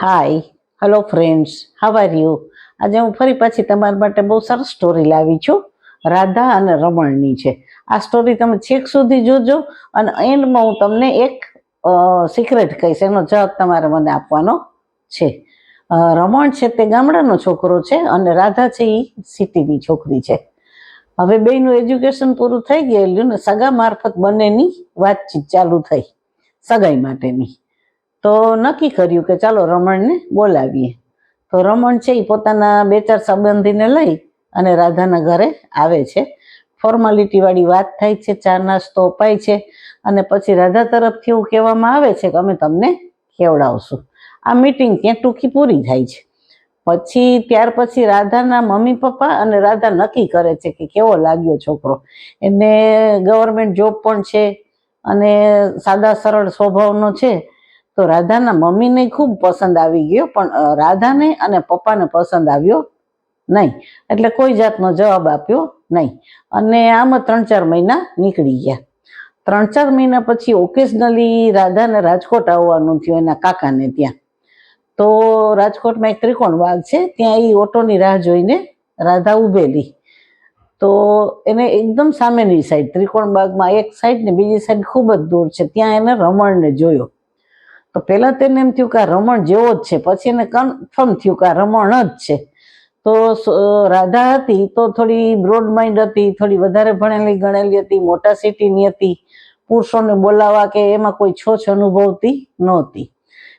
Hi hello friends how are you આજે હું ફરી પાછી તમારા માટે બહુ સરસ સ્ટોરી લાવી છું. રાધા અને રમણની છે. આ સ્ટોરી તમે છેક સુધી જોજો અને એન્ડમાં હું તમને એક સિક્રેટ કહીશ. એનો જવાબ તમારે મને આપવાનો છે. રમણ છે તે ગામડાનો છોકરો છે અને રાધા છે એ સિટીની છોકરી છે. હવે બેનું એજ્યુકેશન પૂરું થઈ ગયેલું ને સગા મારફત બંનેની વાતચીત ચાલુ થઈ. સગાઈ માટેની. તો નક્કી કર્યું કે ચાલો રમણને બોલાવીએ. તો રમણ છે એ પોતાના બે ચાર સંબંધીને લઈ અને રાધાના ઘરે આવે છે. ફોર્માલિટીવાળી વાત થાય છે, ચા નાસ્તો અપાય છે અને પછી રાધા તરફથી એવું કહેવામાં આવે છે કે અમે તમને કેવડાવશું. આ મીટિંગ ત્યાં ટૂંકી પૂરી થાય છે. પછી ત્યાર પછી રાધાના મમ્મી પપ્પા અને રાધા નક્કી કરે છે કે કેવો લાગ્યો છોકરો. એને ગવર્મેન્ટ જોબ પણ છે અને સાદા સરળ સ્વભાવનો છે. તો રાધાના મમ્મીને ખૂબ પસંદ આવી ગયો, પણ રાધાને અને પપ્પાને પસંદ આવ્યો નહીં. એટલે કોઈ જાતનો જવાબ આપ્યો નહીં. અને આમ ત્રણ ચાર મહિના નીકળી ગયા. ત્રણ ચાર મહિના પછી ઓકેશનલી રાધાને રાજકોટ આવવાનું થયું એના કાકાને ત્યાં. તો રાજકોટમાં એક ત્રિકોણ બાગ છે, ત્યાં એ ઓટોની રાહ જોઈને રાધા ઉભેલી. તો એને એકદમ સામેની સાઈડ ત્રિકોણ બાગમાં એક સાઈડ ને બીજી સાઈડ ખૂબ જ દૂર છે, ત્યાં એને રમણને જોયો. તો પહેલાં તેને એમ થયું કે આ રમણ જેવો જ છે. પછી એને કન્ફર્મ થયું કે આ રમણ જ છે. તો રાધા હતી તો થોડી બ્રોડ માઇન્ડ હતી, થોડી વધારે ભણેલી, ગણેલી હતી, મોટા સિટીની હતી. પુરુષોને બોલાવા કે એમાં કોઈ છોછ અનુભવતી નહોતી.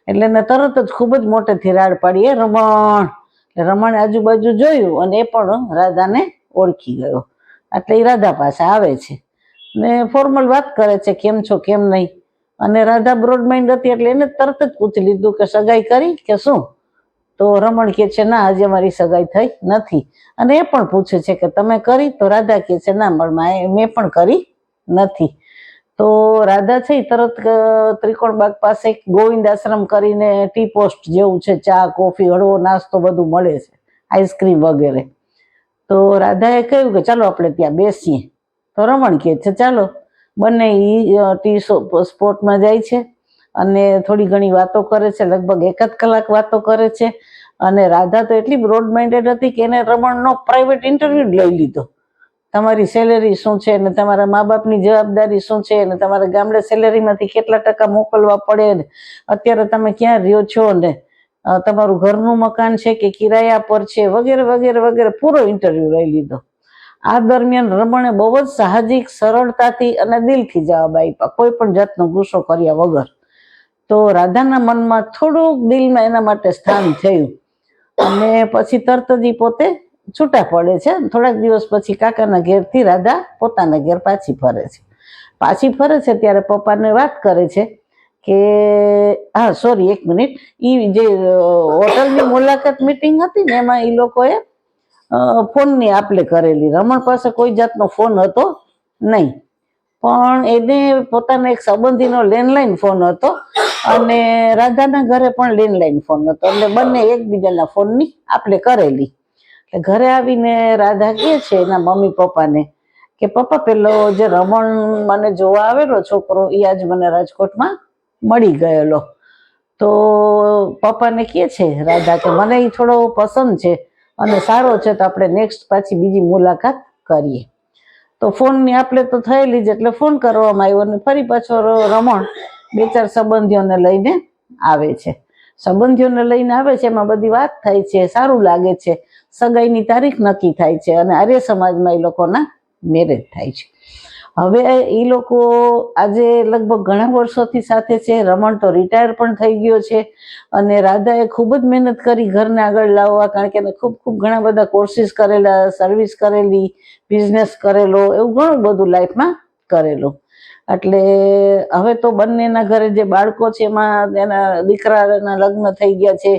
એટલે એને તરત જ ખૂબ જ મોટેથી રાડ પાડી એ રમણ! એટલે રમણે આજુબાજુ જોયું અને એ પણ રાધાને ઓળખી ગયો. એટલે એ રાધા પાસે આવે છે. ને ફોર્મલ વાત કરે છે, કેમ છો, કેમ નહીં? અને રાધા બ્રોડ માઇન્ડ હતી એટલે એને તરત જ પૂછી લીધું કે સગાઈ કરી કે શું? તો રમણ કે છે, ના, આજે મારી સગાઈ થઈ નથી. અને એ પણ પૂછે છે કે, તમે કરી? તો રાધા કે છે, ના મેં પણ કરી નથી. તો રાધા છે તરત ત્રિકોણ બાગ પાસે ગોવિંદ આશ્રમ કરીને ટી પોસ્ટ જેવું છે, ચા, કોફી, હળવો નાસ્તો બધું મળે છે, આઈસ્ક્રીમ વગેરે. તો રાધાએ કહ્યું કે, ચાલો, આપણે ત્યાં બેસીએ. તો રમણ કહે છે, ચાલો. બંને ઈ ટી સો- સ્પોટમાં જાય છે અને થોડી ઘણી વાતો કરે છે, લગભગ એક જ કલાક વાતો કરે છે અને રાધા તો એટલી બ્રોડ માઇન્ડેડ હતી કે એને રમણનો પ્રાઇવેટ ઇન્ટરવ્યુ લઈ લીધો. તમારી સેલેરી શું છે ને તમારા મા બાપની જવાબદારી શું છે ને તમારે ગામડે સેલેરીમાંથી કેટલા ટકા મોકલવા પડે ને? અત્યારે તમે ક્યાં રહ્યો છો ને? તમારું ઘરનું મકાન છે કે કિરાયા પર છે? વગેરે વગેરે વગેરે પૂરો ઇન્ટરવ્યુ લઈ લીધો. આ દરમિયાન રમણે બહુ જ સાહજિક, સરળતાથી અને દિલથી જવાબ આપ્યા. કોઈ પણ જાતનો ગુસ્સો કર્યા વગર. તો રાધાના મનમાં થોડુંક દિલમાં એના માટે સ્થાન થયું. અને પછી તરત જ પોતે છૂટા પડે છે. થોડાક દિવસ પછી કાકાના ઘેરથી રાધા પોતાના ઘેર પાછી ફરે છે. પાછી ફરે છે ત્યારે પપ્પાને વાત કરે છે કે, હા સોરી એક મિનિટ. એ જે હોટલની મુલાકાત મીટિંગ હતી ને એમાં એ લોકોએ ફોનની આપલે કરેલી. રમણ પાસે કોઈ જાતનો ફોન હતો નહીં. પણ એને પોતાના એક સંબંધીનો લેન્ડલાઈન ફોન હતો અને રાધાના ઘરે પણ લેન્ડલાઈન ફોન હતો. એટલે બંને એકબીજાના ફોનની આપલે કરેલી. એટલે ઘરે આવીને રાધા કહે છે એના મમ્મી પપ્પાને કે, પપ્પા, પેલો જે રમણ મને જોવા આવેલો છોકરો એ આજ મને રાજકોટમાં મળી ગયેલો. તો પપ્પાને કહે છે રાધા કે, મને એ થોડો પસંદ છે. અને સારો છે તો આપણે નેક્સ્ટ પાછી બીજી મુલાકાત કરીએ. તો ફોનની આપણે તો થયેલી જ, એટલે ફોન કરવામાં આવ્યો અને ફરી પાછો રમણ બે ચાર સંબંધીઓને લઈને આવે છે. સંબંધીઓને લઈને આવે છે, એમાં બધી વાત થાય છે, સારું લાગે છે, સગાઈની તારીખ નક્કી થાય છે અને આર્ય સમાજમાં એ લોકોના મેરેજ થાય છે. હવે એ લોકો આજે લગભગ ઘણા વર્ષોથી સાથે છે. રમણ તો રિટાયર પણ થઈ ગયો છે અને રાધાએ ખૂબ જ મહેનત કરી ઘરને આગળ લાવવા કારણ કે એને ખૂબ ખૂબ ઘણા બધા કોર્સિસ કરેલા સર્વિસ કરેલી બિઝનેસ કરેલો, એવું ઘણું બધું લાઈફમાં કરેલું. એટલે હવે તો બંનેના ઘરે જે બાળકો છે એમાં એના દીકરાના લગ્ન થઈ ગયા છે.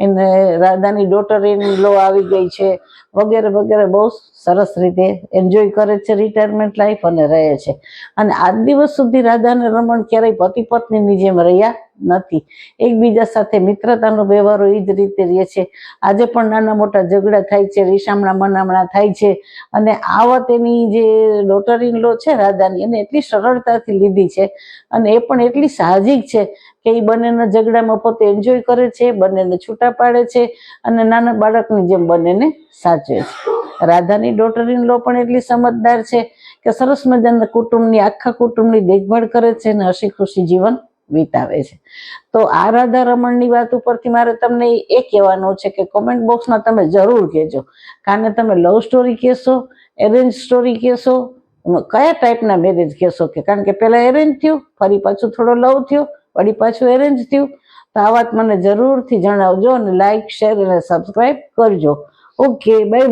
એને રાધાની ડોટર ઇન લો આવી ગઈ છે, વગેરે વગેરે, બહુ સરસ રીતે એન્જોય કરે છે રિટાયરમેન્ટ લાઈફ અને રહે છે. અને આજ દિવસ સુધી રાધાને રમણ ક્યારેય પતિ પત્નીની જેમ રહ્યા નથી. એકબીજા સાથે મિત્રતાનો વ્યવહારો એ જ રીતે રહે છે. આજે પણ નાના મોટા ઝઘડા થાય છે, રીસામણા મનામણા થાય છે અને આ વાત એની જે ડોટર ઇન લો છે રાધાની એને એટલી સરળતાથી લીધી છે અને એ પણ એટલી સાહજિક છે કે એ બંનેના ઝઘડામાં પોતે એન્જોય કરે છે, બંનેને છૂટા પાડે છે અને નાના બાળકની જેમ બંનેને સાચવે છે. રાધાની ડોટર ઇન લો પણ એટલી સમજદાર છે કે સરસ મજાના કુટુંબની, આખા કુટુંબની દેખભાળ કરે છે અને હસી ખુશી જીવન વિતાવે છે. તો આ રાધા રમણની વાત ઉપરથી મારે તમને એ કહેવાનું છે કે કોમેન્ટ બોક્સમાં તમે જરૂર કહેજો. કાને તમે લવ સ્ટોરી કહેશો એરેન્જ સ્ટોરી કહેશો, કયા ટાઈપના મેરેજ કહેશો કે? કારણ કે પહેલા એરેન્જ થયું, ફરી પાછું થોડો લવ થયો, વળી પાછું એરેન્જ થયું. તો આ વાત મને જરૂરથી જણાવજો અને લાઈક શેર અને સબસ્ક્રાઈબ કરજો. Okay bye